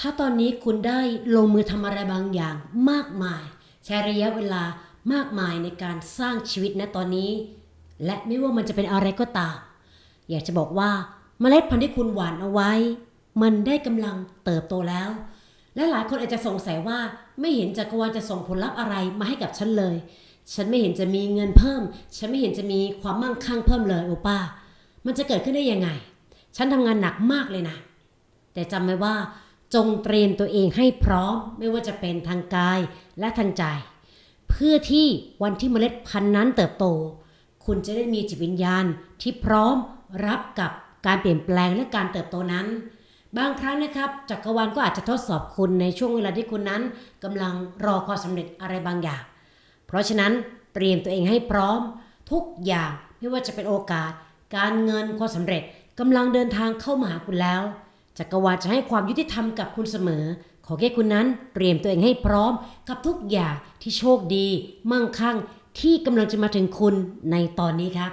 ถ้าตอนนี้คุณได้ลงมือทำอะไรบางอย่างมากมาย ใช้ระยะเวลามากมายในการสร้างชีวิตนะตอนนี้ และไม่ว่ามันจะเป็นอะไรก็ตาม อยากจะบอกว่าเมล็ดพันธุ์ที่คุณหว่านเอาไว้ มันได้กำลังเติบโตแล้ว และหลายคนอาจจะสงสัยว่าไม่เห็นจักรวาลจะส่งผลลัพธ์อะไรมาให้กับฉันเลย ฉันไม่เห็นจะมีเงินเพิ่ม ฉันไม่เห็นจะมีความมั่งคั่งเพิ่มเลยโอป้า มันจะเกิดขึ้นได้ยังไง ฉันทำงานหนักมากเลยนะ แต่จำไว้ว่า จงเตรียมตัวเองให้พร้อมไม่ว่าจะเป็นทางกายและทางใจ เพื่อที่วันที่เมล็ดพันธุ์นั้นเติบโต คุณจะได้มีจิตวิญญาณที่พร้อมรับกับการเปลี่ยนแปลงและการเติบโตนั้น บางครั้งนะครับจักรวาลก็อาจจะทดสอบคุณในช่วงเวลาที่คุณนั้นกำลังรอความสำเร็จอะไรบางอย่าง เพราะฉะนั้นเตรียมตัวเองให้พร้อม ทุกอย่างไม่ว่าจะเป็นโอกาส การเงินความสำเร็จกำลังเดินทางเข้ามาหาคุณแล้ว จักรวาลจะให้ความยุติธรรมกับคุณเสมอ ขอแค่คุณนั้นเตรียมตัวเองให้พร้อมกับทุกอย่างที่โชคดี มั่งคั่ง ที่กำลังจะมาถึงคุณในตอนนี้ครับ